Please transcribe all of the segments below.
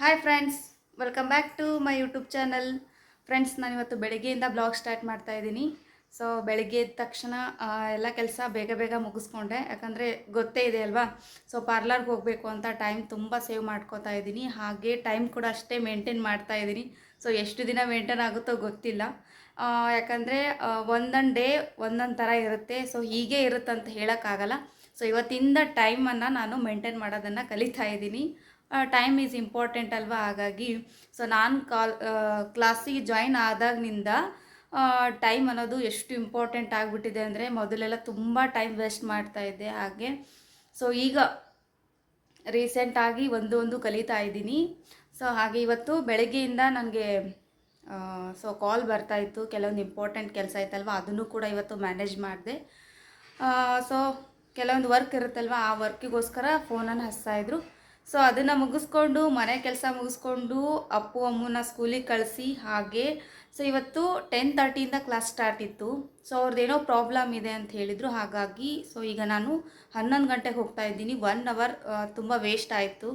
Hi friends welcome back to my YouTube channel friends ನಾನಿವತ್ತು ಬೆಳಗ್ಗೆಯಿಂದ blog start ಮಾಡ್ತಾ ಇದ್ದೀನಿ. ಸೊ ಬೆಳಗ್ಗೆ ಎದ್ದ ತಕ್ಷಣ ಎಲ್ಲ ಕೆಲಸ ಬೇಗ ಬೇಗ ಮುಗಿಸ್ಕೊಂಡೆ. ಯಾಕಂದರೆ ಗೊತ್ತೇ ಇದೆ ಅಲ್ವಾ? ಸೊ ಪಾರ್ಲರ್ಗೆ ಹೋಗಬೇಕು ಅಂತ ಟೈಮ್ ತುಂಬ ಸೇವ್ ಮಾಡ್ಕೋತಾ ಇದ್ದೀನಿ. ಹಾಗೆ ಟೈಮ್ ಕೂಡ ಅಷ್ಟೇ ಮೇಂಟೈನ್ ಮಾಡ್ತಾ ಇದ್ದೀನಿ. ಸೊ ಎಷ್ಟು ದಿನ ಮೇಂಟೈನ್ ಆಗುತ್ತೋ ಗೊತ್ತಿಲ್ಲ. ಯಾಕಂದರೆ ಒಂದೊಂದು ಡೇ ಒಂದೊಂದು ಥರ ಇರುತ್ತೆ. ಸೊ ಹೀಗೆ ಇರುತ್ತಂತ ಹೇಳೋಕ್ಕಾಗಲ್ಲ. ಸೊ ಇವತ್ತಿಂದ ಟೈಮನ್ನು ನಾನು ಮೇಂಟೈನ್ ಮಾಡೋದನ್ನು ಕಲಿತಾ ಇದ್ದೀನಿ. ಟೈಮ್ ಈಸ್ ಇಂಪಾರ್ಟೆಂಟ್ ಅಲ್ವಾ? ಹಾಗಾಗಿ ಸೊ ನಾನು ಕಾಲ್ ಕ್ಲಾಸಿಗೆ ಜಾಯಿನ್ ಆದಾಗಿನಿಂದ ಟೈಮ್ ಅನ್ನೋದು ಎಷ್ಟು ಇಂಪಾರ್ಟೆಂಟ್ ಆಗಿಬಿಟ್ಟಿದೆ ಅಂದರೆ ಮೊದಲೆಲ್ಲ ತುಂಬ ಟೈಮ್ ವೇಸ್ಟ್ ಮಾಡ್ತಾ ಇದ್ದೆ ಹಾಗೆ. ಸೊ ಈಗ ರೀಸೆಂಟಾಗಿ ಒಂದು ಒಂದು ಕಲಿತಾ ಇದ್ದೀನಿ. ಸೊ ಹಾಗೆ ಇವತ್ತು ಬೆಳಗ್ಗೆಯಿಂದ ನನಗೆ ಸೊ ಕಾಲ್ ಬರ್ತಾಯಿತ್ತು ಕೆಲವೊಂದು ಇಂಪಾರ್ಟೆಂಟ್ ಕೆಲಸ ಇತ್ತಲ್ವ ಅದನ್ನು ಕೂಡ ಇವತ್ತು ಮ್ಯಾನೇಜ್ ಮಾಡಿದೆ. ಸೊ ಕೆಲವೊಂದು ವರ್ಕ್ ಇರುತ್ತಲ್ವ? ಆ ವರ್ಕಿಗೋಸ್ಕರ ಫೋನನ್ನು ಹಚ್ತಾಯಿದ್ರು ಸೊ ಅದನ್ನು ಮುಗಿಸ್ಕೊಂಡು, ಮನೆ ಕೆಲಸ ಮುಗಿಸ್ಕೊಂಡು, ಅಪ್ಪು ಅಮ್ಮನ ಸ್ಕೂಲಿಗೆ ಕಳಿಸಿ ಹಾಗೆ. ಸೊ ಇವತ್ತು ಟೆನ್ ತರ್ಟಿಯಿಂದ ಕ್ಲಾಸ್ ಸ್ಟಾರ್ಟ್ ಇತ್ತು. ಸೊ ಅವ್ರದ್ದೇನೋ ಪ್ರಾಬ್ಲಮ್ ಇದೆ ಅಂತ ಹೇಳಿದರು. ಹಾಗಾಗಿ ಸೊ ಈಗ ನಾನು ಹನ್ನೊಂದು ಗಂಟೆಗೆ ಹೋಗ್ತಾ ಇದ್ದೀನಿ. ಒನ್ ಅವರ್ ತುಂಬ ವೇಸ್ಟ್ ಆಯಿತು.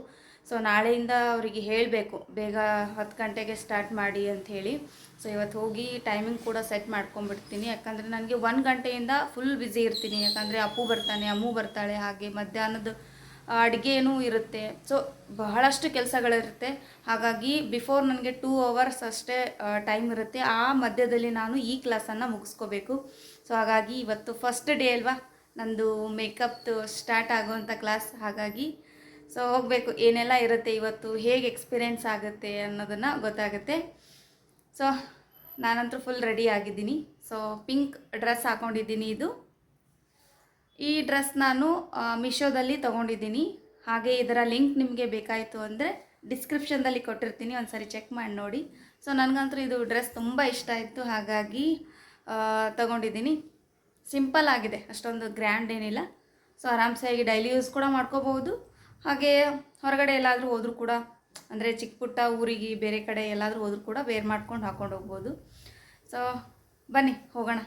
ಸೊ ನಾಳೆಯಿಂದ ಅವರಿಗೆ ಹೇಳಬೇಕು. ಬೇಗ ಹತ್ತು ಗಂಟೆಗೆ ಸ್ಟಾರ್ಟ್ ಮಾಡಿ ಅಂಥೇಳಿ ಸೊ ಇವತ್ತು ಹೋಗಿ ಟೈಮಿಂಗ್ ಕೂಡ ಸೆಟ್ ಮಾಡ್ಕೊಂಡ್ಬಿಡ್ತೀನಿ. ಯಾಕಂದರೆ, ನನಗೆ ಒಂದು ಗಂಟೆಯಿಂದ ಫುಲ್ ಬ್ಯುಸಿ ಇರ್ತೀನಿ. ಯಾಕಂದರೆ, ಅಪ್ಪು ಬರ್ತಾನೆ, ಅಮ್ಮು ಬರ್ತಾಳೆ. ಹಾಗೆ ಮಧ್ಯಾಹ್ನದ ಅಡುಗೆನೂ ಇರುತ್ತೆ. ಸೊ ಬಹಳಷ್ಟು ಕೆಲಸಗಳಿರುತ್ತೆ. ಹಾಗಾಗಿ ಬಿಫೋರ್ ನನಗೆ ಟೂ ಅವರ್ಸ್ ಅಷ್ಟೇ ಟೈಮ್ ಇರುತ್ತೆ. ಆ ಮಧ್ಯದಲ್ಲಿ ನಾನು ಈ ಕ್ಲಾಸನ್ನು ಮುಗಿಸ್ಕೋಬೇಕು. ಸೊ ಹಾಗಾಗಿ ಇವತ್ತು ಫಸ್ಟ್ ಡೇ ಅಲ್ವಾ? ನಂದು ಮೇಕಪ್ದು ಸ್ಟಾರ್ಟ್ ಆಗುವಂಥ ಕ್ಲಾಸ್ ಹಾಗಾಗಿ ಸೊ ಹೋಗಬೇಕು. ಏನೆಲ್ಲ ಇರುತ್ತೆ ಇವತ್ತು? ಹೇಗೆ ಎಕ್ಸ್ಪೀರಿಯೆನ್ಸ್ ಆಗುತ್ತೆ ಅನ್ನೋದನ್ನು ಗೊತ್ತಾಗುತ್ತೆ. ಸೊ ನಾನಂತೂ ಫುಲ್ ರೆಡಿ ಆಗಿದ್ದೀನಿ. ಸೊ ಪಿಂಕ್ ಡ್ರೆಸ್ ಹಾಕೊಂಡಿದ್ದೀನಿ ಇದು. ಈ ಡ್ರೆಸ್ ನಾನು ಮಿಶೋದಲ್ಲಿ ತೊಗೊಂಡಿದ್ದೀನಿ. ಹಾಗೆ ಇದರ ಲಿಂಕ್ ನಿಮಗೆ ಬೇಕಾಯಿತು ಅಂದರೆ ಡಿಸ್ಕ್ರಿಪ್ಷನ್ದಲ್ಲಿ ಕೊಟ್ಟಿರ್ತೀನಿ. ಒಂದು ಸರಿ ಚೆಕ್ ಮಾಡಿ ನೋಡಿ. ಸೊ ನನಗಂತೂ ಇದು ಡ್ರೆಸ್ ತುಂಬ ಇಷ್ಟ ಆಯಿತು. ಹಾಗಾಗಿ ತಗೊಂಡಿದ್ದೀನಿ. ಸಿಂಪಲ್ ಆಗಿದೆ. ಅಷ್ಟೊಂದು ಗ್ರ್ಯಾಂಡ್ ಏನಿಲ್ಲ. ಸೊ ಆರಾಮ್ಸೆಯಾಗಿ ಡೈಲಿ ಯೂಸ್ ಕೂಡ ಮಾಡ್ಕೋಬಹುದು. ಹಾಗೆ ಹೊರಗಡೆ ಎಲ್ಲಾದರೂ ಹೋದರೂ ಕೂಡ, ಅಂದರೆ ಚಿಕ್ಕ ಪುಟ್ಟ ಊರಿಗೆ ಬೇರೆ ಕಡೆ ಎಲ್ಲಾದರೂ ಹೋದರೂ ಕೂಡ ವೇರ್ ಮಾಡ್ಕೊಂಡು ಹಾಕ್ಕೊಂಡು ಹೋಗ್ಬೋದು. ಸೊ ಬನ್ನಿ, ಹೋಗೋಣ.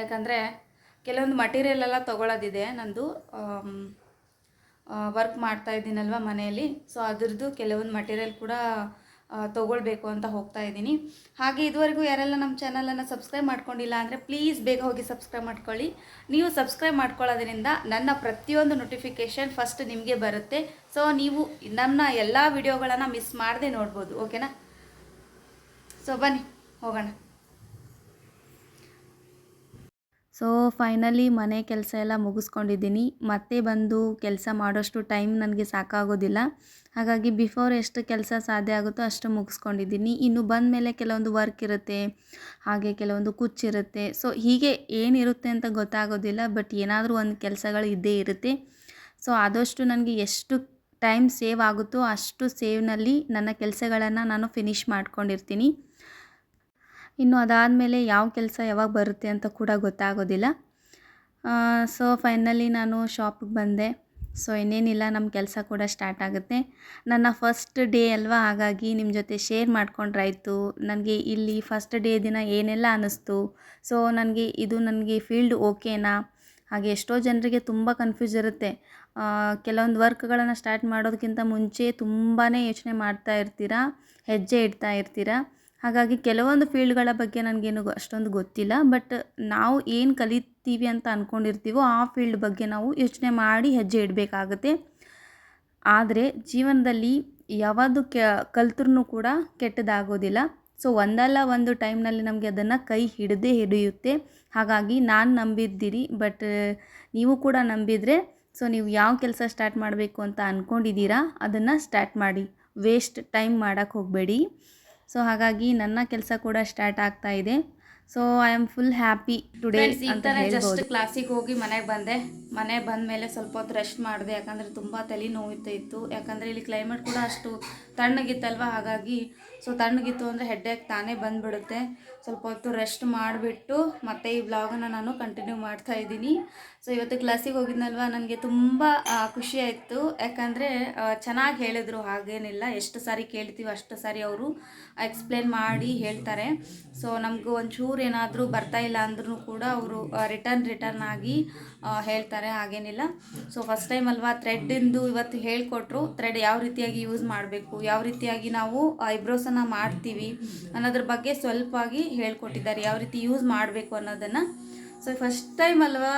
ಯಾಕಂದರೆ ಕೆಲವೊಂದು ಮಟೀರಿಯಲ್ ಎಲ್ಲ ತೊಗೊಳೋದಿದೆ ನಂದು ವರ್ಕ್ ಮಾಡ್ತಾ ಇದ್ದೀನಲ್ವ ಮನೆಯಲ್ಲಿ. ಸೊ ಅದ್ರದ್ದು ಕೆಲವೊಂದು ಮಟೀರಿಯಲ್ ಕೂಡ ತೊಗೊಳ್ಬೇಕು ಅಂತ ಹೋಗ್ತಾ ಇದ್ದೀನಿ. ಹಾಗೆ ಇದುವರೆಗೂ ಯಾರೆಲ್ಲ ನಮ್ಮ ಚಾನಲನ್ನು ಸಬ್ಸ್ಕ್ರೈಬ್ ಮಾಡ್ಕೊಂಡಿಲ್ಲ ಅಂದರೆ ಪ್ಲೀಸ್ ಬೇಗ ಹೋಗಿ ಸಬ್ಸ್ಕ್ರೈಬ್ ಮಾಡ್ಕೊಳ್ಳಿ. ನೀವು ಸಬ್ಸ್ಕ್ರೈಬ್ ಮಾಡ್ಕೊಳ್ಳೋದ್ರಿಂದ ನನ್ನ ಪ್ರತಿಯೊಂದು ನೋಟಿಫಿಕೇಷನ್ ಫಸ್ಟ್ ನಿಮಗೆ ಬರುತ್ತೆ. ಸೊ ನೀವು ನನ್ನ ಎಲ್ಲ ವಿಡಿಯೋಗಳನ್ನು ಮಿಸ್ ಮಾಡದೆ ನೋಡ್ಬೋದು. ಓಕೆನಾ ಸೊ ಬನ್ನಿ, ಹೋಗೋಣ. ಸೊ ಫೈನಲಿ ಮನೆ ಕೆಲಸ ಎಲ್ಲ ಮುಗಿಸ್ಕೊಂಡಿದ್ದೀನಿ. ಮತ್ತೆ ಬಂದು ಕೆಲಸ ಮಾಡೋಷ್ಟು ಟೈಮ್ ನನಗೆ ಸಾಕಾಗೋದಿಲ್ಲ. ಹಾಗಾಗಿ ಬಿಫೋರ್ ಎಷ್ಟು ಕೆಲಸ ಸಾಧ್ಯ ಆಗುತ್ತೋ ಅಷ್ಟು ಮುಗಿಸ್ಕೊಂಡಿದ್ದೀನಿ. ಇನ್ನು ಬಂದ ಮೇಲೆ ಕೆಲವೊಂದು ವರ್ಕ್ ಇರುತ್ತೆ, ಹಾಗೆ ಕೆಲವೊಂದು ಕುಚ್ಚಿರುತ್ತೆ. ಸೊ ಹೀಗೆ ಏನಿರುತ್ತೆ ಅಂತ ಗೊತ್ತಾಗೋದಿಲ್ಲ ಬಟ್ ಏನಾದರೂ ಒಂದು ಕೆಲಸಗಳು ಇದ್ದೇ ಇರುತ್ತೆ. ಸೊ ಆದಷ್ಟು ನನಗೆ ಎಷ್ಟು ಟೈಮ್ ಸೇವ್ ಆಗುತ್ತೋ ಅಷ್ಟು ಸೇವ್ನಲ್ಲಿ ನನ್ನ ಕೆಲಸಗಳನ್ನು ನಾನು ಫಿನಿಷ್ ಮಾಡ್ಕೊಂಡಿರ್ತೀನಿ. ಇನ್ನು ಅದಾದಮೇಲೆ ಯಾವ ಕೆಲಸ ಯಾವಾಗ ಬರುತ್ತೆ ಅಂತ ಕೂಡ ಗೊತ್ತಾಗೋದಿಲ್ಲ. ಸೊ ಫೈನಲಿ ನಾನು ಶಾಪಿಗೆ ಬಂದೆ. ಸೊ ಇನ್ನೇನಿಲ್ಲ ನಮ್ಮ ಕೆಲಸ ಕೂಡ ಸ್ಟಾರ್ಟ್ ಆಗುತ್ತೆ. ನನ್ನ ಫಸ್ಟ್ ಡೇ ಅಲ್ವಾ, ಹಾಗಾಗಿ ನಿಮ್ಮ ಜೊತೆ ಶೇರ್ ಮಾಡ್ಕೊಂಡ್ರಾಯ್ತು. ನನಗೆ ಇಲ್ಲಿ ಫಸ್ಟ್ ಡೇ ದಿನ ಏನೆಲ್ಲ ಅನ್ನಿಸ್ತು. ಸೊ ನನಗೆ ಇದು ನನಗೆ ಫೀಲ್ಡ್ ಓಕೆನಾ ಹಾಗೆ ಎಷ್ಟೋ ಜನರಿಗೆ ತುಂಬ ಕನ್ಫ್ಯೂಸ್ ಇರುತ್ತೆ. ಕೆಲವೊಂದು ವರ್ಕ್ಗಳನ್ನು ಸ್ಟಾರ್ಟ್ ಮಾಡೋದಕ್ಕಿಂತ ಮುಂಚೆ ತುಂಬಾ ಯೋಚನೆ ಮಾಡ್ತಾ ಇರ್ತೀರಾ? ಹೆಜ್ಜೆ ಇಡ್ತಾ ಇರ್ತೀರಾ? ಹಾಗಾಗಿ ಕೆಲವೊಂದು ಫೀಲ್ಡ್ಗಳ ಬಗ್ಗೆ ನನಗೇನು ಅಷ್ಟೊಂದು ಗೊತ್ತಿಲ್ಲ, ಬಟ್ ನಾವು ಏನು ಕಲಿತೀವಿ ಅಂತ ಅಂದ್ಕೊಂಡಿರ್ತೀವೋ ಆ ಫೀಲ್ಡ್ ಬಗ್ಗೆ ನಾವು ಯೋಚನೆ ಮಾಡಿ ಹೆಜ್ಜೆ ಇಡಬೇಕಾಗುತ್ತೆ. ಆದರೆ ಜೀವನದಲ್ಲಿ ಯಾವುದು ಕೆ ಕಲ್ತ್ರೂ ಕೂಡ ಕೆಟ್ಟದಾಗೋದಿಲ್ಲ. ಸೊ ಒಂದಲ್ಲ ಒಂದು ಟೈಮ್ನಲ್ಲಿ ನಮಗೆ ಅದನ್ನು ಕೈ ಹಿಡದೇ ಹಿಡಿಯುತ್ತೆ. ಹಾಗಾಗಿ ನಾನು ನಂಬಿದ್ದೀರಿ, ಬಟ್ ನೀವು ಕೂಡ ನಂಬಿದರೆ, ಸೊ ನೀವು ಯಾವ ಕೆಲಸ ಸ್ಟಾರ್ಟ್ ಮಾಡಬೇಕು ಅಂತ ಅಂದ್ಕೊಂಡಿದ್ದೀರಾ ಅದನ್ನು ಸ್ಟಾರ್ಟ್ ಮಾಡಿ. ವೇಸ್ಟ್ ಟೈಮ್ ಮಾಡೋಕ್ಕೆ ಹೋಗಬೇಡಿ. ಸೊ ಹಾಗಾಗಿ ನನ್ನ ಕೆಲಸ ಕೂಡ ಸ್ಟಾರ್ಟ್ ಆಗ್ತಾ ಇದೆ. So I am full happy today just ಕ್ಲಾಸಿಗೆ ಹೋಗಿ ಮನೆಗೆ ಬಂದೆ. ಮನೆ ಬಂದ ಮೇಲೆ ಸ್ವಲ್ಪ ಹೊತ್ತು ರೆಸ್ಟ್ ಮಾಡಿದೆ. ಯಾಕಂದರೆ ತುಂಬ ತಲೆ ನೋಯ್ತಾ ಇತ್ತು ಯಾಕಂದರೆ ಇಲ್ಲಿ ಕ್ಲೈಮೇಟ್ ಕೂಡ ಅಷ್ಟು ತಣ್ಣಗಿತ್ತಲ್ವ? ಹಾಗಾಗಿ ಸೊ ತಣ್ಣಗಿತ್ತು ಅಂದರೆ ಹೆಡ್ಡೇಕ್ ತಾನೇ ಬಂದುಬಿಡುತ್ತೆ. ಸ್ವಲ್ಪ ಹೊತ್ತು ರೆಸ್ಟ್ ಮಾಡಿಬಿಟ್ಟು ಮತ್ತೆ ಈ ವ್ಲಾಗನ್ನು ನಾನು ಕಂಟಿನ್ಯೂ ಮಾಡ್ತಾ ಇದ್ದೀನಿ. ಸೊ ಇವತ್ತು ಕ್ಲಾಸಿಗೆ ಹೋಗಿದ್ನಲ್ವ? ನನಗೆ ತುಂಬ ಖುಷಿಯಾಯಿತು ಖುಷಿ ಆಯಿತು. ಯಾಕಂದರೆ ಚೆನ್ನಾಗಿ ಹೇಳಿದ್ರು ಹಾಗೇನಿಲ್ಲ. ಎಷ್ಟು ಸಾರಿ ಕೇಳ್ತೀವಿ ಅಷ್ಟು ಸಾರಿ ಅವರು ಎಕ್ಸ್ಪ್ಲೇನ್ ಮಾಡಿ ಹೇಳ್ತಾರೆ. ಸೊ ನಮಗೂ ಒಂಚೂರು ಒಂಚೂರು ಏನಾದರೂ ಬರ್ತಾ ಇಲ್ಲ ಅಂದ್ರೂ ಕೂಡ ಅವರು ರಿಟರ್ನ್ ರಿಟರ್ನ್ ಆಗಿ ಹೇಳ್ತಾರೆ, ಹಾಗೇನಿಲ್ಲ. ಸೊ ಫಸ್ಟ್ ಟೈಮ್ ಅಲ್ವಾ ಥ್ರೆಡ್ಡಿಂದು ಇವತ್ತು ಹೇಳಿಕೊಟ್ರು ಥ್ರೆಡ್ ಯಾವ ರೀತಿಯಾಗಿ ಯೂಸ್ ಮಾಡಬೇಕು, ಯಾವ ರೀತಿಯಾಗಿ ನಾವು ಐಬ್ರೋಸನ್ನು ಮಾಡ್ತೀವಿ ಅನ್ನೋದ್ರ ಬಗ್ಗೆ ಸ್ವಲ್ಪ ಆಗಿ ಹೇಳ್ಕೊಟ್ಟಿದ್ದಾರೆ, ಯಾವ ರೀತಿ ಯೂಸ್ ಮಾಡಬೇಕು ಅನ್ನೋದನ್ನು. ಸೊ ಫಸ್ಟ್ ಟೈಮ್ ಅಲ್ವಾ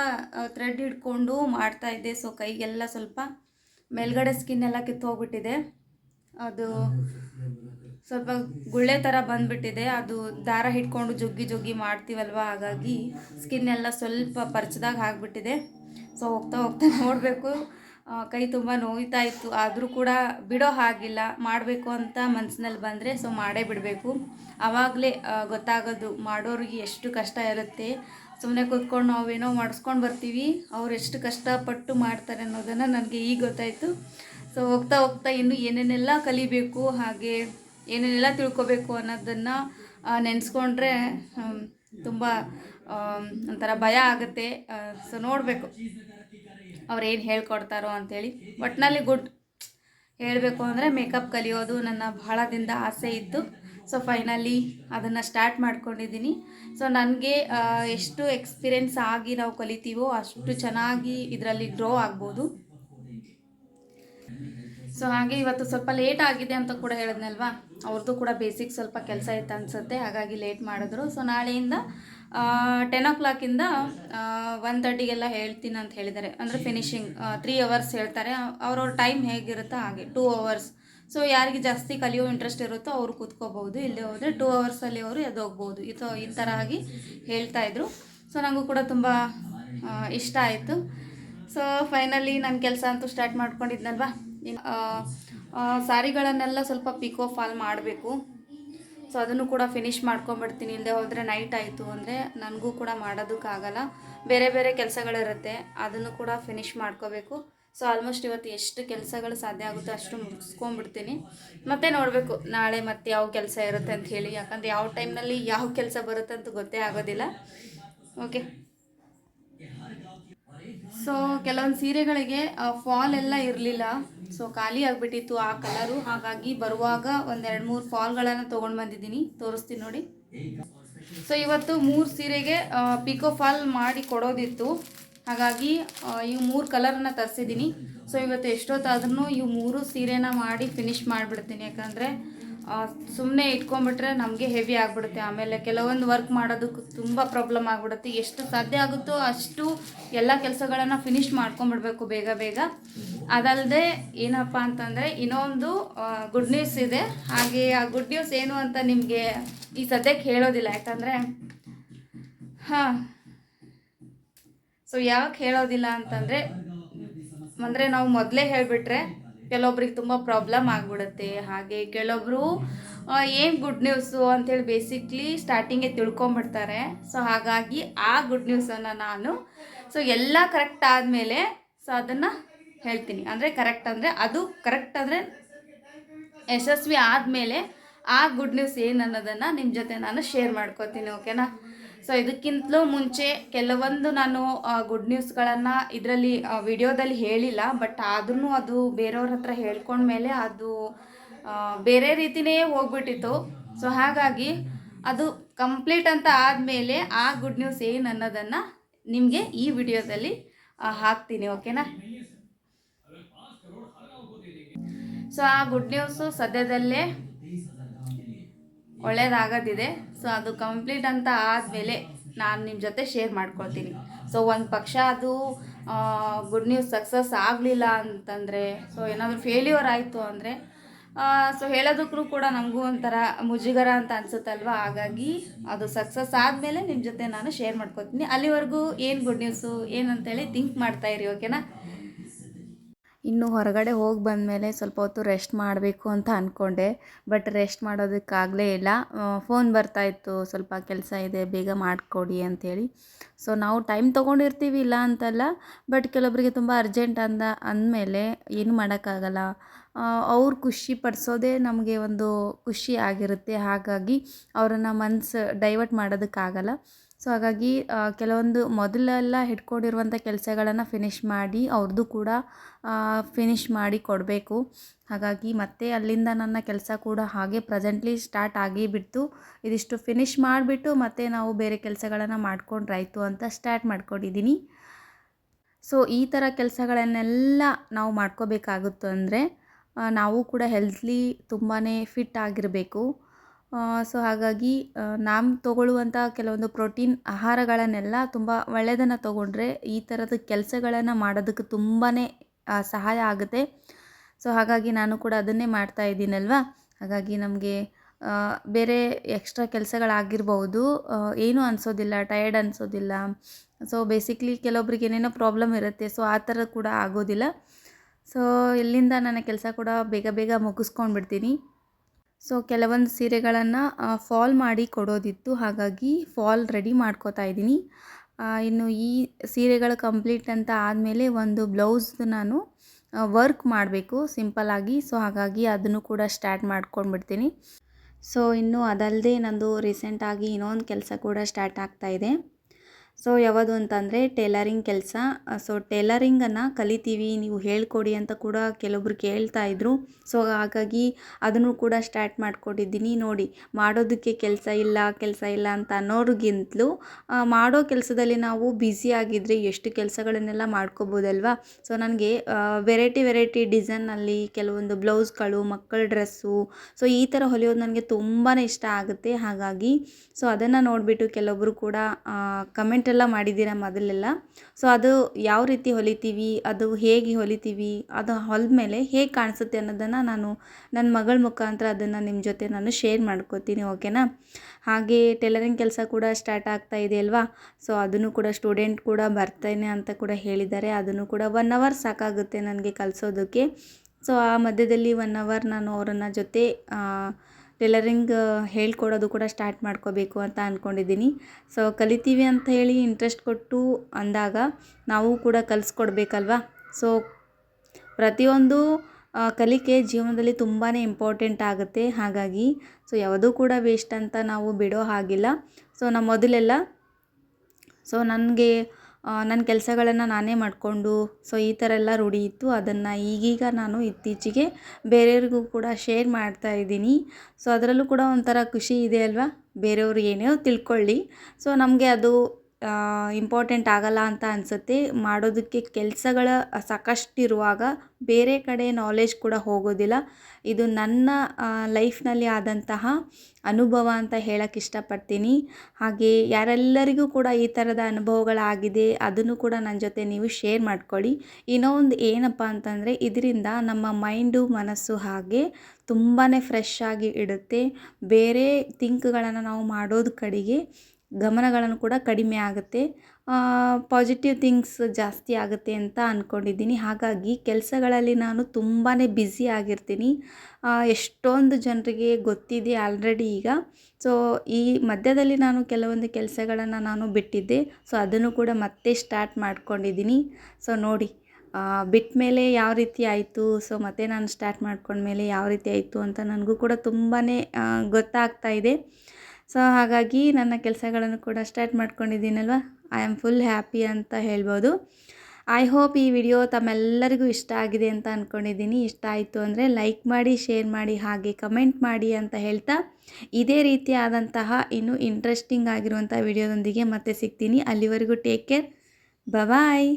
ಥ್ರೆಡ್ ಹಿಡ್ಕೊಂಡು ಮಾಡ್ತಾ ಇದ್ದೆ. ಸೊ ಕೈಗೆಲ್ಲ ಸ್ವಲ್ಪ ಮೇಲ್ಗಡೆ ಸ್ಕಿನ್ ಎಲ್ಲ ಕಿತ್ತೋಗ್ಬಿಟ್ಟಿದೆ. ಅದು ಸ್ವಲ್ಪ ಗುಳ್ಳೆ ಥರ ಬಂದ್ಬಿಟ್ಟಿದೆ. ಅದು ದಾರ ಹಿಡ್ಕೊಂಡು ಜುಗ್ಗಿ ಜುಗ್ಗಿ ಮಾಡ್ತೀವಲ್ವ? ಹಾಗಾಗಿ ಸ್ಕಿನ್ ಎಲ್ಲ ಸ್ವಲ್ಪ ಪರ್ಚದಾಗ ಆಗಿಬಿಟ್ಟಿದೆ. ಸೊ ಹೋಗ್ತಾ ಹೋಗ್ತಾ ನೋಡಬೇಕು. ಕೈ ತುಂಬ ನೋಯ್ತಾ ಇತ್ತು. ಆದರೂ ಕೂಡ ಬಿಡೋ ಹಾಗಿಲ್ಲ. ಮಾಡಬೇಕು ಅಂತ ಮನಸ್ಸಿನಲ್ಲಿ ಬಂದರೆ ಸೊ ಮಾಡೇ ಬಿಡಬೇಕು. ಆವಾಗಲೇ ಗೊತ್ತಾಗೋದು ಮಾಡೋರಿಗೆ ಎಷ್ಟು ಕಷ್ಟ ಇರುತ್ತೆ. ಸುಮ್ಮನೆ ಕೂತ್ಕೊಂಡು ನಾವೇನೋ ಮಾಡಿಸ್ಕೊಂಡು ಬರ್ತೀವಿ. ಅವ್ರು ಎಷ್ಟು ಕಷ್ಟಪಟ್ಟು ಮಾಡ್ತಾರೆ ಅನ್ನೋದನ್ನು ನನಗೆ ಈಗ ಗೊತ್ತಾಯಿತು. ಸೊ ಹೋಗ್ತಾ ಹೋಗ್ತಾ ಇನ್ನು ಏನೇನೆಲ್ಲ ಕಲಿಬೇಕು? ಹಾಗೆ ಏನೇನೆಲ್ಲ ತಿಳ್ಕೊಬೇಕು ಅನ್ನೋದನ್ನು ನೆನೆಸ್ಕೊಂಡ್ರೆ ತುಂಬ ಒಂಥರ ಭಯ ಆಗುತ್ತೆ. ಸೊ ನೋಡಬೇಕು. ಅವ್ರು ಏನು ಹೇಳ್ಕೊಡ್ತಾರೋ ಅಂಥೇಳಿ ಒಟ್ಟಿನಲ್ಲಿ ಗುಡ್. ಹೇಳಬೇಕು ಅಂದರೆ ಮೇಕಪ್ ಕಲಿಯೋದು ನನ್ನ ಬಹಳ ದಿನದ ಆಸೆ ಇತ್ತು. ಸೊ ಫೈನಲಿ ಅದನ್ನು ಸ್ಟಾರ್ಟ್ ಮಾಡ್ಕೊಂಡಿದ್ದೀನಿ. ಸೊ ನನಗೆ ಎಷ್ಟು ಎಕ್ಸ್ಪೀರಿಯೆನ್ಸ್ ಆಗಿ ನಾವು ಕಲಿತೀವೋ ಅಷ್ಟು ಚೆನ್ನಾಗಿ ಇದರಲ್ಲಿ ಗ್ರೋ ಆಗ್ಬೋದು. ಸೊ ಹಾಗೆ ಇವತ್ತು ಸ್ವಲ್ಪ ಲೇಟ್ ಆಗಿದೆ ಅಂತ ಕೂಡ ಹೇಳಿದ್ನಲ್ವಾ? ಅವ್ರದ್ದು ಕೂಡ ಬೇಸಿಕ್ ಸ್ವಲ್ಪ ಕೆಲಸ ಇತ್ತು ಅನಿಸುತ್ತೆ, ಹಾಗಾಗಿ ಲೇಟ್ ಮಾಡಿದ್ರು. ಸೊ ನಾಳೆಯಿಂದ ಟೆನ್ ಓ ಕ್ಲಾಕಿಂದ ಒನ್ ತರ್ಟಿಗೆಲ್ಲ ಹೇಳ್ತೀನಿ ಅಂತ ಹೇಳಿದ್ದಾರೆ. ಅಂದರೆ ಫಿನಿಶಿಂಗ್ ತ್ರೀ ಅವರ್ಸ್ ಹೇಳ್ತಾರೆ. ಅವ್ರವ್ರ ಟೈಮ್ ಹೇಗಿರುತ್ತೋ ಹಾಗೆ ಟೂ ಅವರ್ಸ್ ಸೊ ಯಾರಿಗೆ ಜಾಸ್ತಿ ಕಲಿಯೋ ಇಂಟ್ರೆಸ್ಟ್ ಇರುತ್ತೋ ಅವರು ಕೂತ್ಕೋಬೋದು ಇಲ್ಲಿ ಹೋದರೆ ಟೂ ಅವರ್ಸಲ್ಲಿ ಅವರು ಎದ್ದೋಗ್ಬೋದು ಇದು ಈ ಥರ ಆಗಿ ಹೇಳ್ತಾ ಇದ್ರು. ಸೊ ನನಗೂ ಕೂಡ ತುಂಬ ಇಷ್ಟ ಆಯಿತು. ಸೊ ಫೈನಲಿ ನನ್ನ ಕೆಲಸ ಅಂತೂ ಸ್ಟಾರ್ಟ್ ಮಾಡ್ಕೊಂಡಿದ್ನಲ್ವಾ? ಸಾರಿಗಳನ್ನೆಲ್ಲ ಸ್ವಲ್ಪ ಪಿಕೋ ಫಾಲ್ ಮಾಡಬೇಕು. ಸೊ ಅದನ್ನು ಕೂಡ ಫಿನಿಶ್ ಮಾಡ್ಕೊಂಬಿಡ್ತೀನಿ ಇಲ್ಲದೆ ಹೋದರೆ ನೈಟ್ ಆಯಿತು ಅಂದರೆ ನನಗೂ ಕೂಡ ಮಾಡೋದಕ್ಕಾಗಲ್ಲ. ಬೇರೆ ಬೇರೆ ಕೆಲಸಗಳಿರುತ್ತೆ. ಅದನ್ನು ಕೂಡ ಫಿನಿಶ್ ಮಾಡ್ಕೋಬೇಕು. ಸೊ ಆಲ್ಮೋಸ್ಟ್ ಇವತ್ತು ಎಷ್ಟು ಕೆಲಸಗಳು ಸಾಧ್ಯ ಆಗುತ್ತೋ ಅಷ್ಟು ಮುಗಿಸ್ಕೊಂಡ್ಬಿಡ್ತೀನಿ. ಮತ್ತೆ ನೋಡಬೇಕು ನಾಳೆ ಮತ್ತೆ ಯಾವ ಕೆಲಸ ಇರುತ್ತೆ ಅಂತ ಹೇಳಿ. ಯಾಕಂದರೆ ಯಾವ ಟೈಮ್ನಲ್ಲಿ ಯಾವ ಕೆಲಸ ಬರುತ್ತೆ ಅಂತ ಗೊತ್ತೇ ಆಗೋದಿಲ್ಲ. ಓಕೆ ಸೊ ಕೆಲವೊಂದು ಸೀರೆಗಳಿಗೆ ಫಾಲ್ ಎಲ್ಲ ಇರಲಿಲ್ಲ. ಸೊ ಖಾಲಿ ಆಗಿಬಿಟ್ಟಿತ್ತು ಆ ಕಲರು ಹಾಗಾಗಿ ಬರುವಾಗ ಒಂದೆರಡು ಮೂರು ಫಾಲ್ಗಳನ್ನು ತೊಗೊಂಡು ಬಂದಿದ್ದೀನಿ. ತೋರಿಸ್ತೀನಿ ನೋಡಿ. ಸೊ ಇವತ್ತು ಮೂರು ಸೀರೆಗೆ ಪಿಕೋ ಫಾಲ್ ಮಾಡಿ ಕೊಡೋದಿತ್ತು. ಹಾಗಾಗಿ ಇವು ಮೂರು ಕಲರನ್ನು ತರಿಸಿದ್ದೀನಿ. ಸೊ ಇವತ್ತು ಎಷ್ಟೊತ್ತಾದ್ರೂ ಇವು ಮೂರು ಸೀರೆನ ಮಾಡಿ ಫಿನಿಶ್ ಮಾಡಿಬಿಡ್ತೀನಿ. ಯಾಕಂದರೆ ಸುಮ್ಮನೆ ಇಟ್ಕೊಂಡ್ಬಿಟ್ರೆ ನಮಗೆ ಹೆವಿ ಆಗಿಬಿಡುತ್ತೆ. ಆಮೇಲೆ ಕೆಲವೊಂದು ವರ್ಕ್ ಮಾಡೋದಕ್ಕೆ ತುಂಬ ಪ್ರಾಬ್ಲಮ್ ಆಗಿಬಿಡುತ್ತೆ. ಎಷ್ಟು ಸಾಧ್ಯ ಆಗುತ್ತೋ ಅಷ್ಟು ಎಲ್ಲ ಕೆಲಸಗಳನ್ನು ಫಿನಿಶ್ ಮಾಡ್ಕೊಂಬಿಡ್ಬೇಕು ಬೇಗ ಬೇಗ. ಅದಲ್ಲದೆ ಏನಪ್ಪ ಅಂತಂದರೆ ಇನ್ನೊಂದು ಗುಡ್ ನ್ಯೂಸ್ ಇದೆ. ಹಾಗೆ ಆ ಗುಡ್ ನ್ಯೂಸ್ ಏನು ಅಂತ ನಿಮಗೆ ಈ ಸದ್ಯಕ್ಕೆ ಹೇಳೋದಿಲ್ಲ. ಯಾಕಂದರೆ, ಹಾಂ. ಸೊ ಯಾಕೆ ಹೇಳೋದಿಲ್ಲ ಅಂತಂದರೆ, ಅಂದರೆ ನಾವು ಮೊದಲೇ ಹೇಳಿಬಿಟ್ರೆ ಕೆಲವೊಬ್ರಿಗೆ ತುಂಬ ಪ್ರಾಬ್ಲಮ್ ಆಗಿಬಿಡುತ್ತೆ. ಹಾಗೆ ಕೆಲವೊಬ್ಬರು ಏನು ಗುಡ್ ನ್ಯೂಸು ಅಂಥೇಳಿ ಬೇಸಿಕ್ಲಿ ಸ್ಟಾರ್ಟಿಂಗೇ ತಿಳ್ಕೊಂಬಿಡ್ತಾರೆ ಸೊ ಹಾಗಾಗಿ ಆ ಗುಡ್ ನ್ಯೂಸನ್ನು ನಾನು ಸೊ ಎಲ್ಲ ಕರೆಕ್ಟ್ ಆದಮೇಲೆ ಸೊ ಅದನ್ನು ಹೇಳ್ತೀನಿ. ಅಂದರೆ ಕರೆಕ್ಟ್ ಅಂದರೆ, ಅದು ಕರೆಕ್ಟ್ ಅಂದರೆ ಯಶಸ್ವಿ ಆದಮೇಲೆ ಆ ಗುಡ್ ನ್ಯೂಸ್ ಏನು ಅನ್ನೋದನ್ನು ನಿಮ್ಮ ಜೊತೆ ನಾನು ಶೇರ್ ಮಾಡ್ಕೋತೀನಿ ಓಕೆನಾ ಸೊ ಇದಕ್ಕಿಂತಲೂ ಮುಂಚೆ ಕೆಲವೊಂದು ನಾನು ಗುಡ್ ನ್ಯೂಸ್ಗಳನ್ನು ಇದರಲ್ಲಿ ವಿಡಿಯೋದಲ್ಲಿ ಹೇಳಿಲ್ಲ ಬಟ್ ಆದ್ರೂ ಅದು ಬೇರೆಯವ್ರ ಹತ್ರ ಹೇಳ್ಕೊಂಡ್ಮೇಲೆ ಅದು ಬೇರೆ ರೀತಿಯೇ ಹೋಗ್ಬಿಟ್ಟಿತ್ತು. ಸೊ ಹಾಗಾಗಿ ಅದು ಕಂಪ್ಲೀಟ್ ಅಂತ ಆದಮೇಲೆ ಆ ಗುಡ್ ನ್ಯೂಸ್ ಏನು ಅನ್ನೋದನ್ನು ನಿಮಗೆ ಈ ವಿಡಿಯೋದಲ್ಲಿ ಹಾಕ್ತೀನಿ ಓಕೆನಾ ಸೊ ಆ ಗುಡ್ ನ್ಯೂಸು ಸದ್ಯದಲ್ಲೇ ಒಳ್ಳೇದಾಗೋದಿದೆ. ಸೊ ಅದು ಕಂಪ್ಲೀಟ್ ಅಂತ ಆದಮೇಲೆ ನಾನು ನಿಮ್ಮ ಜೊತೆ ಶೇರ್ ಮಾಡ್ಕೊಳ್ತೀನಿ. ಸೊ ಒಂದು ಪಕ್ಷ ಅದು ಗುಡ್ ನ್ಯೂಸ್ ಸಕ್ಸಸ್ ಆಗಲಿಲ್ಲ ಅಂತಂದರೆ ಸೊ ಏನಾದರೂ ಫೇಲ್ಯೂರ್ ಆಯಿತು ಅಂದರೆ ಸೊ ಹೇಳೋದಕ್ಕೂ ಕೂಡ ನಮಗೂ ಒಂಥರ ಮುಜುಗರ ಅಂತ ಅನಿಸುತ್ತಲ್ವ? ಹಾಗಾಗಿ ಅದು ಸಕ್ಸಸ್ ಆದಮೇಲೆ ನಿಮ್ಮ ಜೊತೆ ನಾನು ಶೇರ್ ಮಾಡ್ಕೊತೀನಿ ಅಲ್ಲಿವರೆಗೂ ಏನು ಗುಡ್ ನ್ಯೂಸು ಏನಂತೇಳಿ ಥಿಂಕ್ ಮಾಡ್ತಾ ಇರಿ ಓಕೆನಾ ಇನ್ನು ಹೊರಗಡೆ ಹೋಗಿ ಬಂದಮೇಲೆ ಸ್ವಲ್ಪ ಹೊತ್ತು ರೆಸ್ಟ್ ಮಾಡಬೇಕು ಅಂತ ಅಂದ್ಕೊಂಡೆ ಬಟ್ ರೆಸ್ಟ್ ಮಾಡೋದಕ್ಕಾಗಲೇ ಇಲ್ಲ. ಫೋನ್ ಬರ್ತಾಯಿತ್ತು ಸ್ವಲ್ಪ ಕೆಲಸ ಇದೆ, ಬೇಗ ಮಾಡಿಕೊಡಿ ಅಂಥೇಳಿ. ಸೊ, ನಾವು ಟೈಮ್ ತೊಗೊಂಡಿರ್ತೀವಿ ಇಲ್ಲ ಅಂತಲ್ಲ. ಬಟ್ ಕೆಲವೊಬ್ಬರಿಗೆ ತುಂಬ ಅರ್ಜೆಂಟ್ ಅಂದ, ಅಂದಮೇಲೆ ಏನು ಮಾಡೋಕ್ಕಾಗಲ್ಲ. ಅವ್ರು ಖುಷಿ ಪಡಿಸೋದೇ ನಮಗೆ ಒಂದು ಖುಷಿ ಆಗಿರುತ್ತೆ. ಹಾಗಾಗಿ ಅವರನ್ನು ಮನಸ್ಸು ಡೈವರ್ಟ್ ಮಾಡೋದಕ್ಕಾಗಲ್ಲ. ಸೊ ಹಾಗಾಗಿ ಕೆಲವೊಂದು ಮೊದಲೆಲ್ಲ ಹಿಡ್ಕೊಂಡಿರುವಂಥ ಕೆಲಸಗಳನ್ನು ಫಿನಿಶ್ ಮಾಡಿ ಅವ್ರದ್ದು ಕೂಡ ಫಿನಿಶ್ ಮಾಡಿ ಕೊಡಬೇಕು. ಹಾಗಾಗಿ ಮತ್ತೆ ಅಲ್ಲಿಂದ ನನ್ನ ಕೆಲಸ ಕೂಡ ಹಾಗೆ ಪ್ರೆಸೆಂಟ್ಲಿ ಸ್ಟಾರ್ಟ್ ಆಗಿ ಬಿಡ್ತು. ಇದಿಷ್ಟು ಫಿನಿಶ್ ಮಾಡಿಬಿಟ್ಟು ಮತ್ತೆ ನಾವು ಬೇರೆ ಕೆಲಸಗಳನ್ನು ಮಾಡ್ಕೊಂಡ್ರಾಯ್ತು ಅಂತ ಸ್ಟಾರ್ಟ್ ಮಾಡ್ಕೊಂಡಿದ್ದೀನಿ ಸೊ, ಈ ಥರ ಕೆಲಸಗಳನ್ನೆಲ್ಲ ನಾವು ಮಾಡ್ಕೋಬೇಕಾಗುತ್ತೆ ಅಂದರೆ ನಾವು ಕೂಡ ಹೆಲ್ತ್ಲಿ ತುಂಬಾ ಫಿಟ್ ಆಗಿರಬೇಕು. ಸೊ ಹಾಗಾಗಿ ನಾವು ತೊಗೊಳ್ಳುವಂಥ ಕೆಲವೊಂದು ಪ್ರೋಟೀನ್ ಆಹಾರಗಳನ್ನೆಲ್ಲ ತುಂಬ ಒಳ್ಳೆಯದನ್ನು ತೊಗೊಂಡ್ರೆ ಈ ಥರದ ಕೆಲಸಗಳನ್ನು ಮಾಡೋದಕ್ಕೆ ತುಂಬಾ ಸಹಾಯ ಆಗುತ್ತೆ. ಸೊ ಹಾಗಾಗಿ ನಾನು ಕೂಡ ಅದನ್ನೇ ಮಾಡ್ತಾ ಇದ್ದೀನಲ್ವಾ? ಹಾಗಾಗಿ ನಮಗೆ ಬೇರೆ ಎಕ್ಸ್ಟ್ರಾ ಕೆಲಸಗಳಾಗಿರ್ಬೋದು ಏನೂ ಅನಿಸೋದಿಲ್ಲ, ಟಯರ್ಡ್ ಅನಿಸೋದಿಲ್ಲ. ಸೊ ಬೇಸಿಕ್ಲಿ ಕೆಲವೊಬ್ರಿಗೆ ಏನೇನೋ ಪ್ರಾಬ್ಲಮ್ ಇರುತ್ತೆ ಸೊ ಆ ಥರ ಕೂಡ ಆಗೋದಿಲ್ಲ. ಸೊ ಇಲ್ಲಿಂದ ನನ್ನ ಕೆಲಸ ಕೂಡ ಬೇಗ ಬೇಗ ಮುಗಿಸ್ಕೊಂಡ್ಬಿಡ್ತೀನಿ. ಸೊ ಕೆಲವೊಂದು ಸೀರೆಗಳನ್ನು ಫಾಲ್ ಮಾಡಿ ಕೊಡೋದಿತ್ತು. ಹಾಗಾಗಿ ಫಾಲ್ ರೆಡಿ ಮಾಡ್ಕೋತಾ ಇದ್ದೀನಿ. ಇನ್ನು ಈ ಸೀರೆಗಳು ಕಂಪ್ಲೀಟ್ ಅಂತ ಆದಮೇಲೆ ಒಂದು ಬ್ಲೌಸ್ ನಾನು ವರ್ಕ್ ಮಾಡಬೇಕು ಸಿಂಪಲ್ಲಾಗಿ ಸೊ, ಹಾಗಾಗಿ ಅದನ್ನು ಕೂಡ ಸ್ಟಾರ್ಟ್ ಮಾಡ್ಕೊಂಡ್ಬಿಡ್ತೀನಿ. ಸೊ, ಇನ್ನು ಅದಲ್ಲದೆ ನಂದು ರೀಸೆಂಟಾಗಿ ಇನ್ನೊಂದು ಕೆಲಸ ಕೂಡ ಸ್ಟಾರ್ಟ್ ಆಗ್ತಾ ಇದೆ. ಸೊ ಯಾವುದು ಅಂತಂದರೆ ಟೇಲರಿಂಗ್ ಕೆಲಸ. ಸೊ ಟೇಲರಿಂಗನ್ನು ಕಲಿತೀವಿ, ನೀವು ಹೇಳ್ಕೊಡಿ ಅಂತ ಕೂಡ ಕೆಲವೊಬ್ರು ಕೇಳ್ತಾ ಇದ್ರು. ಸೊ ಹಾಗಾಗಿ ಅದನ್ನು ಕೂಡ ಸ್ಟಾರ್ಟ್ ಮಾಡ್ಕೊಂಡಿದ್ದೀನಿ ನೋಡಿ, ಮಾಡೋದಕ್ಕೆ ಕೆಲಸ ಇಲ್ಲ ಕೆಲಸ ಇಲ್ಲ ಅಂತ ಅನ್ನೋರಿಗಿಂತಲೂ ಮಾಡೋ ಕೆಲಸದಲ್ಲಿ ನಾವು ಬ್ಯುಸಿ ಆಗಿದ್ದರೆ ಎಷ್ಟು ಕೆಲಸಗಳನ್ನೆಲ್ಲ ಮಾಡ್ಕೋಬೋದಲ್ವಾ? ಸೊ ನನಗೆ ವೆರೈಟಿ ವೆರೈಟಿ ಡಿಸೈನಲ್ಲಿ ಕೆಲವೊಂದು ಬ್ಲೌಸ್ಗಳು, ಮಕ್ಕಳ ಡ್ರೆಸ್ಸು, ಸೊ ಈ ಥರ ಹೊಲಿಯೋದು ನನಗೆ ತುಂಬಾ ಇಷ್ಟ ಆಗುತ್ತೆ. ಹಾಗಾಗಿ, ಸೊ ಅದನ್ನು ನೋಡಿಬಿಟ್ಟು ಕೆಲವೊಬ್ರು ಕೂಡ ಕಮೆಂಟ್ ಎಲ್ಲ ಮಾಡಿದ್ದೀರ ಮೊದಲೆಲ್ಲ? ಸೊ ಅದು ಯಾವ ರೀತಿ ಹೊಲಿತೀವಿ? ಅದು ಹೇಗೆ ಹೊಲಿತೀವಿ? ಅದು ಹೊಲಿದ ಮೇಲೆ ಹೇಗೆ ಕಾಣಿಸುತ್ತೆ ಅನ್ನೋದನ್ನು ನಾನು ನನ್ನ ಮಗಳ ಮುಖಾಂತರ ಅದನ್ನು ನಿಮ್ಮ ಜೊತೆ ನಾನು ಶೇರ್ ಮಾಡ್ಕೋತೀನಿ ಓಕೆನಾ ಹಾಗೆ ಟೈಲರಿಂಗ್ ಕೆಲಸ ಕೂಡ ಸ್ಟಾರ್ಟ್ ಆಗ್ತಾ ಇದೆ ಅಲ್ವಾ? ಸೊ ಅದನ್ನು ಕೂಡ ಸ್ಟೂಡೆಂಟ್ ಕೂಡ ಬರ್ತೇನೆ ಅಂತ ಕೂಡ ಹೇಳಿದ್ದಾರೆ. ಅದನ್ನು ಕೂಡ ಒನ್ ಅವರ್ ಸಾಕಾಗುತ್ತೆ ನನಗೆ ಕಲಿಸೋದಕ್ಕೆ. ಸೊ ಆ ಮಧ್ಯದಲ್ಲಿ ಒನ್ ಅವರ್ ನಾನು ಅವರನ್ನ ಜೊತೆ ಟೈಲರಿಂಗ್ ಹೇಳ್ಕೊಡೋದು ಕೂಡ ಸ್ಟಾರ್ಟ್ ಮಾಡ್ಕೋಬೇಕು ಅಂತ ಅಂದ್ಕೊಂಡಿದ್ದೀನಿ ಸೊ, ಕಲಿತೀವಿ ಅಂತ ಹೇಳಿ ಇಂಟ್ರೆಸ್ಟ್ ಕೊಟ್ಟು ಅಂದಾಗ ನಾವು ಕೂಡ ಕಲಿಸ್ಕೊಡ್ಬೇಕಲ್ವ? ಸೊ, ಪ್ರತಿಯೊಂದು ಕಲಿಕೆ ಜೀವನದಲ್ಲಿ ತುಂಬಾ ಇಂಪಾರ್ಟೆಂಟ್ ಆಗುತ್ತೆ. ಹಾಗಾಗಿ, ಸೊ, ಯಾವುದೂ ಕೂಡ ವೇಸ್ಟ್ ಅಂತ ನಾವು ಬಿಡೋ ಹಾಗಿಲ್ಲ. ಸೊ ನಮ್ಮ ಮೊದಲೆಲ್ಲ, ಸೊ, ನನಗೆ ನನ್ನ ಕೆಲಸಗಳನ್ನು ನಾನೇ ಮಾಡಿಕೊಂಡು ಸೊ ಈ ಥರ ಎಲ್ಲ ರೂಢಿ ಇತ್ತು. ಅದನ್ನು ಈಗೀಗ ನಾನು ಇತ್ತೀಚೆಗೆ ಬೇರೆಯವ್ರಿಗೂ ಕೂಡ ಶೇರ್ ಮಾಡ್ತಾ ಇದ್ದೀನಿ. ಸೊ ಅದರಲ್ಲೂ ಕೂಡ ಒಂಥರ ಖುಷಿ ಇದೆ ಅಲ್ವಾ? ಬೇರೆಯವ್ರು ಏನೇ ತಿಳ್ಕೊಳ್ಳಿ. ಸೊ ನಮಗೆ ಅದು ಇಂಪಾರ್ಟೆಂಟ್ ಆಗಲ್ಲ ಅಂತ ಅನಿಸುತ್ತೆ. ಮಾಡೋದಕ್ಕೆ ಕೆಲಸಗಳ ಸಾಕಷ್ಟು ಇರುವಾಗ ಬೇರೆ ಕಡೆ ನಾಲೆಜ್ ಕೂಡ ಹೋಗೋದಿಲ್ಲ. ಇದು ನನ್ನ ಲೈಫ್ನಲ್ಲಿ ಆದಂತಹ ಅನುಭವ ಅಂತ ಹೇಳಕ್ಕೆ ಇಷ್ಟಪಡ್ತೀನಿ. ಹಾಗೆ ಯಾರೆಲ್ಲರಿಗೂ ಕೂಡ ಈ ಥರದ ಅನುಭವಗಳಾಗಿದೆ, ಅದನ್ನು ಕೂಡ ನನ್ನ ಜೊತೆ ನೀವು ಶೇರ್ ಮಾಡ್ಕೊಳ್ಳಿ. ಇನ್ನೊಂದು ಏನಪ್ಪ ಅಂತಂದರೆ, ಇದರಿಂದ ನಮ್ಮ ಮೈಂಡು ಮನಸ್ಸು ಹಾಗೆ ತುಂಬಾ ಫ್ರೆಶ್ ಆಗಿ ಇಡುತ್ತೆ. ಬೇರೆ ಥಿಂಕ್ಗಳನ್ನು ನಾವು ಮಾಡೋದು ಕಡೆಗೆ ಗಮನಗಳನ್ನು ಕೂಡ ಕಡಿಮೆ ಆಗುತ್ತೆ. ಪಾಸಿಟಿವ್ ಥಿಂಗ್ಸ್ ಜಾಸ್ತಿ ಆಗುತ್ತೆ ಅಂತ ಅಂದ್ಕೊಂಡಿದ್ದೀನಿ ಹಾಗಾಗಿ ಕೆಲಸಗಳಲ್ಲಿ ನಾನು ತುಂಬಾ ಬ್ಯುಸಿ ಆಗಿರ್ತೀನಿ. ಎಷ್ಟೊಂದು ಜನರಿಗೆ ಗೊತ್ತಿದೆ ಆಲ್ರೆಡಿ ಈಗ. ಸೊ ಈ ಮಧ್ಯದಲ್ಲಿ ನಾನು ಕೆಲವೊಂದು ಕೆಲಸಗಳನ್ನು ನಾನು ಬಿಟ್ಟಿದ್ದೆ. ಸೊ ಅದನ್ನು ಕೂಡ ಮತ್ತೆ ಸ್ಟಾರ್ಟ್ ಮಾಡ್ಕೊಂಡಿದ್ದೀನಿ. ಸೊ ನೋಡಿ ಬಿಟ್ಟ ಮೇಲೆ ಯಾವ ರೀತಿ ಆಯಿತು? ಸೊ ಮತ್ತೆ ನಾನು ಸ್ಟಾರ್ಟ್ ಮಾಡ್ಕೊಂಡ್ಮೇಲೆ ಯಾವ ರೀತಿ ಆಯಿತು ಅಂತ ನನಗೂ ಕೂಡ ತುಂಬಾ ಗೊತ್ತಾಗ್ತಾ ಇದೆ. ಸೊ ಹಾಗಾಗಿ ನನ್ನ ಕೆಲಸಗಳನ್ನು ಕೂಡ ಸ್ಟಾರ್ಟ್ ಮಾಡ್ಕೊಂಡಿದ್ದೀನಲ್ವ? ಐ ಆಮ್ ಫುಲ್ ಹ್ಯಾಪಿ ಅಂತ ಹೇಳ್ಬೋದು. ಐ ಹೋಪ್ ಈ ವಿಡಿಯೋ ತಮ್ಮೆಲ್ಲರಿಗೂ ಇಷ್ಟ ಆಗಿದೆ ಅಂತ ಅಂದ್ಕೊಂಡಿದ್ದೀನಿ ಇಷ್ಟ ಆಯಿತು ಅಂದರೆ ಲೈಕ್ ಮಾಡಿ ಶೇರ್ ಮಾಡಿ, ಹಾಗೆ ಕಮೆಂಟ್ ಮಾಡಿ ಅಂತ ಹೇಳ್ತಾ ಇದೇ ರೀತಿಯಾದಂತಹ ಇನ್ನೂ ಇಂಟ್ರೆಸ್ಟಿಂಗ್ ಆಗಿರುವಂಥ ವಿಡಿಯೋದೊಂದಿಗೆ ಮತ್ತೆ ಸಿಗ್ತೀನಿ. ಅಲ್ಲಿವರೆಗೂ ಟೇಕ್ ಕೇರ್ ಬಾಯ್